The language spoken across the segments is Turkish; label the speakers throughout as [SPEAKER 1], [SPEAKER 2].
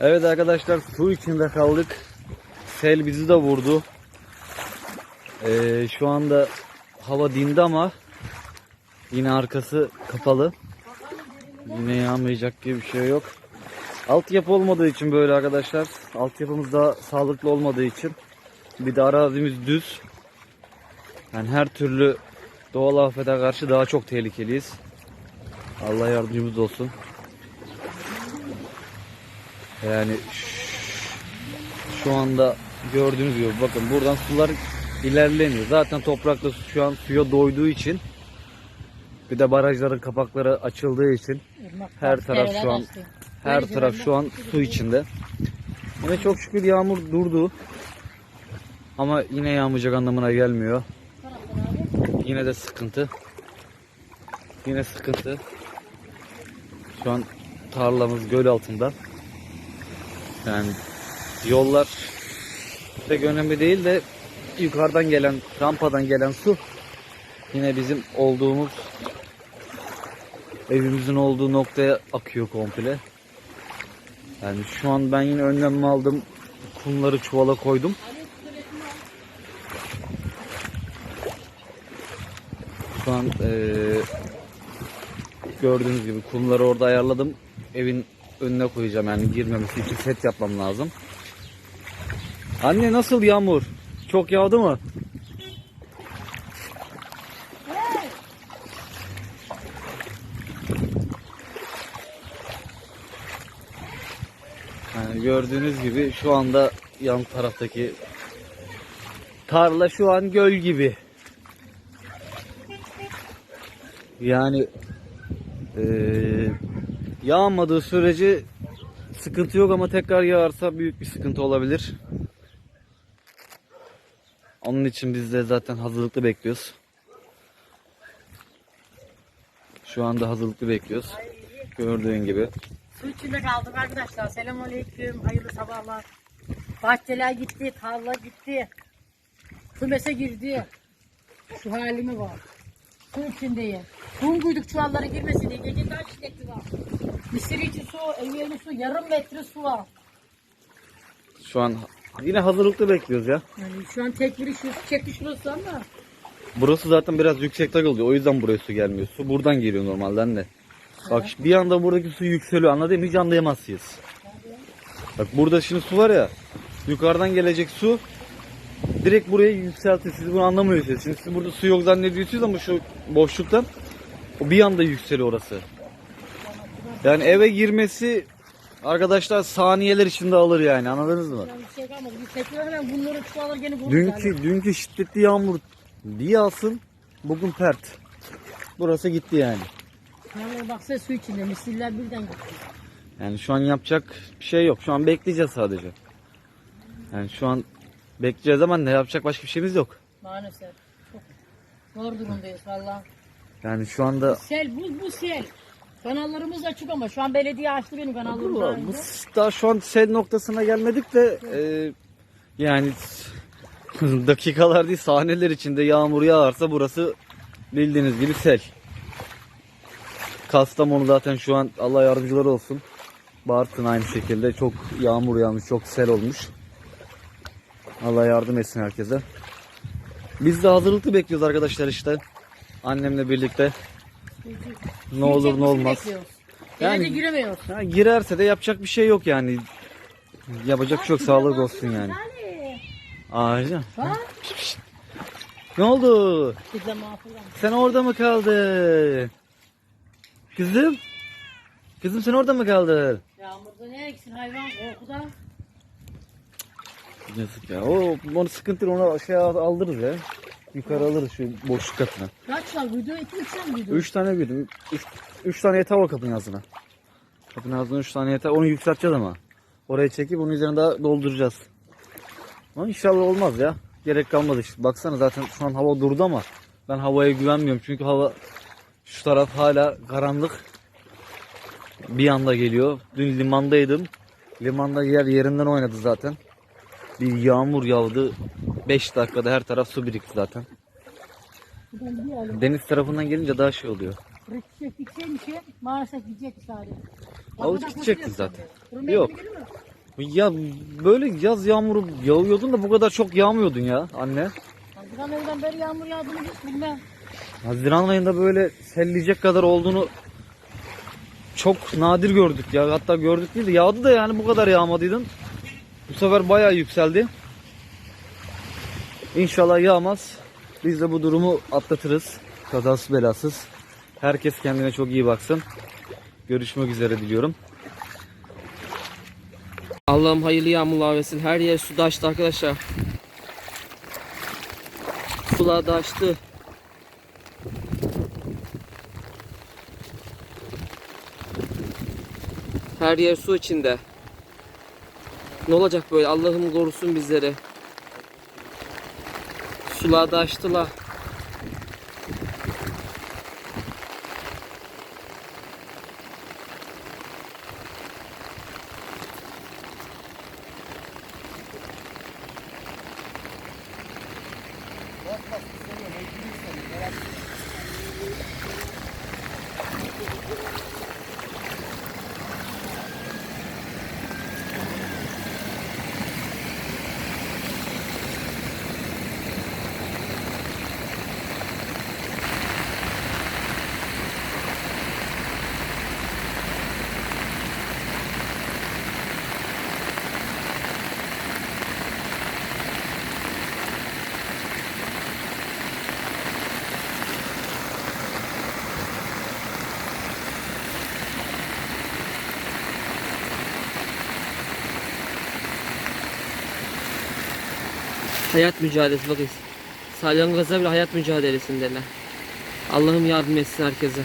[SPEAKER 1] Evet arkadaşlar su içinde kaldık. Sel bizi de vurdu. Ee, şu anda hava dindi ama yine arkası kapalı. Yine yağmayacak gibi bir şey yok. Altyapı olmadığı için böyle arkadaşlar. Altyapımız da sağlıklı olmadığı için. Bir de arazimiz düz. Yani her türlü doğal afete karşı daha çok tehlikeliyiz. Allah yardımcımız olsun. Yani şu anda gördüğünüz gibi bakın buradan sular ilerlemiyor. Zaten toprakta şu an suya doyduğu için bir de barajların kapakları açıldığı için her taraf şu an her taraf şu an su içinde. Yine çok şükür yağmur durdu. Ama yine yağmayacak anlamına gelmiyor. Yine de sıkıntı. Yine sıkıntı. Şu an tarlamız göl altında. Yani yollar pek önemli değil de yukarıdan gelen, rampadan gelen su yine bizim olduğumuz evimizin olduğu noktaya akıyor komple. Yani şu an ben yine önlemimi aldım. Kumları çuvala koydum. Şu an eee, gördüğünüz gibi kumları orada ayarladım. Evin önüne koyacağım yani girmemesi için set yapmam lazım. Anne nasıl yağmur? Çok yağdı mı? Yani gördüğünüz gibi şu anda yan taraftaki tarla şu an göl gibi. Yani eee yağmadığı sürece sıkıntı yok ama tekrar yağarsa büyük bir sıkıntı olabilir. Onun için biz de zaten hazırlıklı bekliyoruz. Şu anda hazırlıklı bekliyoruz. Gördüğün gibi.
[SPEAKER 2] Su içinde kaldık arkadaşlar. Selamünaleyküm. Hayırlı sabahlar. Bahçeler gitti, tarla gitti. Kümese girdi. Şu halime bak. Su içindeyim. Kum koyduk çuvallara girmesin diye. Gece daha şiddetli var. Mısır için su, ev su, yarım metre su var.
[SPEAKER 1] Şu an yine hazırlıklı bekliyoruz ya.
[SPEAKER 2] Yani şu an tek biri şu çekti şurası ama.
[SPEAKER 1] Burası zaten biraz yüksekte kalıyor. O yüzden buraya su gelmiyor. Su buradan geliyor normalden de. Bak bir anda buradaki su yükseliyor. Anladın mı? Hiç anlayamazsınız. Bak burada şimdi su var ya. Yukarıdan gelecek su direkt buraya yükseltiyor. Siz bunu anlamıyorsunuz. Şimdi siz burada su yok zannediyorsunuz ama şu boşluktan o bir anda yükseliyor orası. Yani eve girmesi arkadaşlar saniyeler içinde alır yani. Anladınız mı?
[SPEAKER 2] Yani bir şey kalmadı. Bir tekrar hemen bunları çuvallar gene buluruz.
[SPEAKER 1] Dünkü dünkü şiddetli yağmur bir yağsın bugün pert. Burası gitti yani.
[SPEAKER 2] Yani baksana su içinde. Misiller birden gitti.
[SPEAKER 1] Yani şu an yapacak bir şey yok. Şu an bekleyeceğiz sadece. Yani şu an bekleyeceğiz ama ne yapacak başka bir şeyimiz yok.
[SPEAKER 2] Maalesef. Çok zor durumdayız valla.
[SPEAKER 1] Yani şu anda
[SPEAKER 2] Sel bu bu sel. Kanallarımız açık ama şu an belediye açtı benim kanallarımı daha
[SPEAKER 1] daha şu an sel noktasına gelmedik de e, yani dakikalar değil sahneler içinde yağmur yağarsa burası bildiğiniz gibi sel. Kastamonu zaten şu an Allah yardımcıları olsun. Bartın aynı şekilde çok yağmur yağmış, çok sel olmuş. Allah yardım etsin herkese. Biz de hazırlıklı bekliyoruz arkadaşlar işte. Annemle birlikte. Ne olur ne olmaz. Yani-
[SPEAKER 2] giremiyoruz.
[SPEAKER 1] Ha, girerse de yapacak bir şey yok yani. Yapacak çok sağlık olsun yani. Ağacım.
[SPEAKER 2] Ha?
[SPEAKER 1] Ne oldu? Sen orada mı kaldın? Kızım? Kızım sen orada mı kaldın?
[SPEAKER 2] Yağmurda ne eksin hayvan korkudan.
[SPEAKER 1] Yazık ya. O onu sıkıntı değil, ona şey aldırırız ya. Yukarı alırız şu boşluk katına.
[SPEAKER 2] Kaç var video? İki üç tane video.
[SPEAKER 1] Üç tane güdüm. Üç, üç tane yeter o kapının ağzına. Kapının ağzına üç tane yeter. Onu yükselteceğiz ama. Oraya çekip onun üzerine daha dolduracağız. Ama inşallah olmaz ya. Gerek kalmadı işte. Baksana zaten şu an hava durdu ama ben havaya güvenmiyorum. Çünkü hava şu taraf hala karanlık. Bir anda geliyor. Dün limandaydım. Limanda yer yerinden oynadı zaten. Bir yağmur yağdı. 5 dakikada her taraf su birikti zaten. Deniz tarafından gelince daha şey oluyor.
[SPEAKER 2] Gidecekmiş ya. Maalesef gidecek sadece.
[SPEAKER 1] Avuç
[SPEAKER 2] Arkadan
[SPEAKER 1] gidecekti zaten. Yok. Ya böyle yaz yağmuru yağıyordun da bu kadar çok yağmıyordun ya anne.
[SPEAKER 2] Haziran ayından beri yağmur yağdığını hiç bilmem.
[SPEAKER 1] Haziran ayında böyle selleyecek kadar olduğunu çok nadir gördük ya. Hatta gördük değil de yağdı da yani bu kadar yağmadıydın. Bu sefer bayağı yükseldi. İnşallah yağmaz. Biz de bu durumu atlatırız. Kazasız belasız. Herkes kendine çok iyi baksın. Görüşmek üzere diliyorum.
[SPEAKER 3] Allah'ım hayırlı yağmurlar versin. Her yer su açtı arkadaşlar. Sular da açtı. Her yer su içinde. Ne olacak böyle? Allah'ım korusun bizleri. Sular da açtılar. Hayat mücadelesi bakın. Salyangaza bile hayat mücadelesindeler. Allah'ım yardım etsin herkese.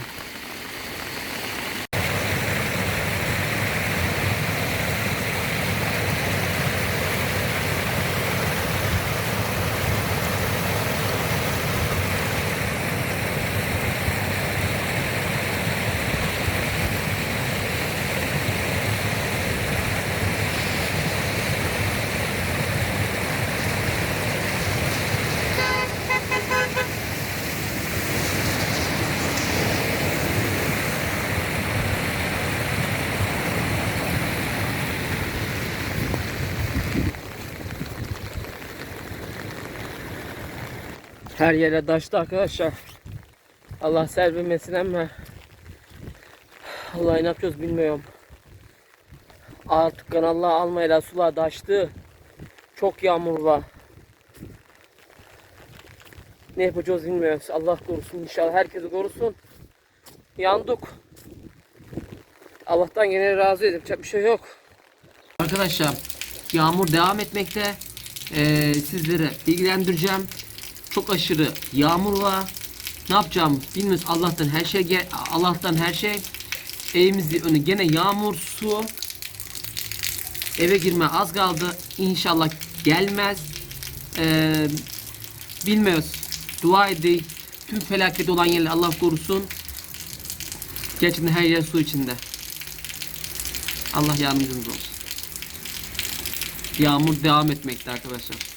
[SPEAKER 3] Her yere taştı arkadaşlar. Allah serbilmesin ama Allah ne yapacağız bilmiyorum. Artık kanallar almayla sular taştı. Çok yağmur var. Ne yapacağız bilmiyoruz. Allah korusun inşallah herkesi korusun. Yandık. Allah'tan gene razı edip bir şey yok. Arkadaşlar yağmur devam etmekte. Ee, sizlere bilgilendireceğim. Çok aşırı yağmur var. Ne yapacağım bilmiyoruz. Allah'tan her şey Allah'tan her şey. Evimizin önü gene yağmur, su. Eve girme az kaldı. İnşallah gelmez. Ee, bilmiyoruz. Dua edin. Tüm felaket olan yerler Allah korusun. Gerçekten her yer su içinde. Allah yardımcımız olsun. Yağmur devam etmekte arkadaşlar.